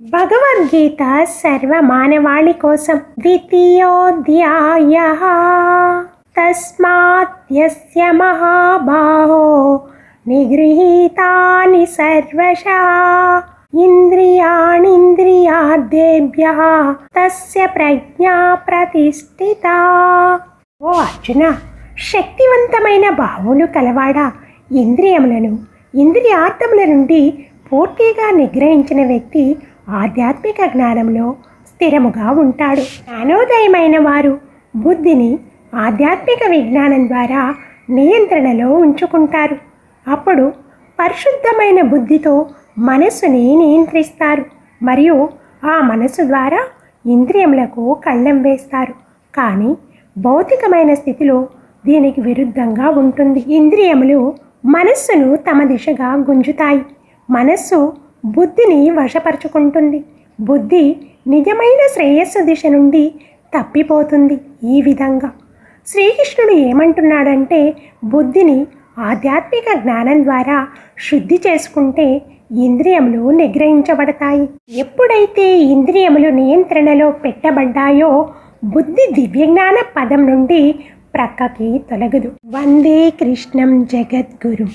భగవద్గీత సర్వమానవాణి కోసం. ద్వితీయోధ్యాయ. తస్మాత్ మహాబాహో. నిగృహీతాని సర్వశ. ఇంద్రియాణింద్రియార్థేభ్య తస్య ప్రజ్ఞా ప్రతిష్ఠిత. ఓ అర్జున శక్తివంతమైన బాహువులు కలవాడా? ఇంద్రియములను ఇంద్రియార్థముల నుండి పూర్తిగా నిగ్రహించిన వ్యక్తి ఆధ్యాత్మిక జ్ఞానంలో స్థిరముగా ఉంటాడు. జ్ఞానోదయమైన వారు బుద్ధిని ఆధ్యాత్మిక విజ్ఞానం ద్వారా నియంత్రణలో ఉంచుకుంటారు. అప్పుడు పరిశుద్ధమైన బుద్ధితో మనస్సుని నియంత్రిస్తారు మరియు ఆ మనస్సు ద్వారా ఇంద్రియములకు కళ్ళెం వేస్తారు. కానీ భౌతికమైన స్థితిలో దీనికి విరుద్ధంగా ఉంటుంది. ఇంద్రియములు మనస్సును తమ దిశగా గుంజుతాయి. మనస్సు బుద్ధిని వశపరుచుకుంటుంది. బుద్ధి నిజమైన శ్రేయస్సు దిశ నుండి తప్పిపోతుంది ఈ విధంగా. శ్రీకృష్ణుడు ఏమంటున్నాడంటే బుద్ధిని ఆధ్యాత్మిక జ్ఞానం ద్వారా శుద్ధి చేసుకుంటే ఇంద్రియములు నిగ్రహించబడతాయి. ఎప్పుడైతే ఇంద్రియములు నియంత్రణలో పెట్టబడ్డాయో బుద్ధి దివ్యజ్ఞాన పదం నుండి ప్రక్కకి తొలగదు. వందే కృష్ణం జగద్గురు.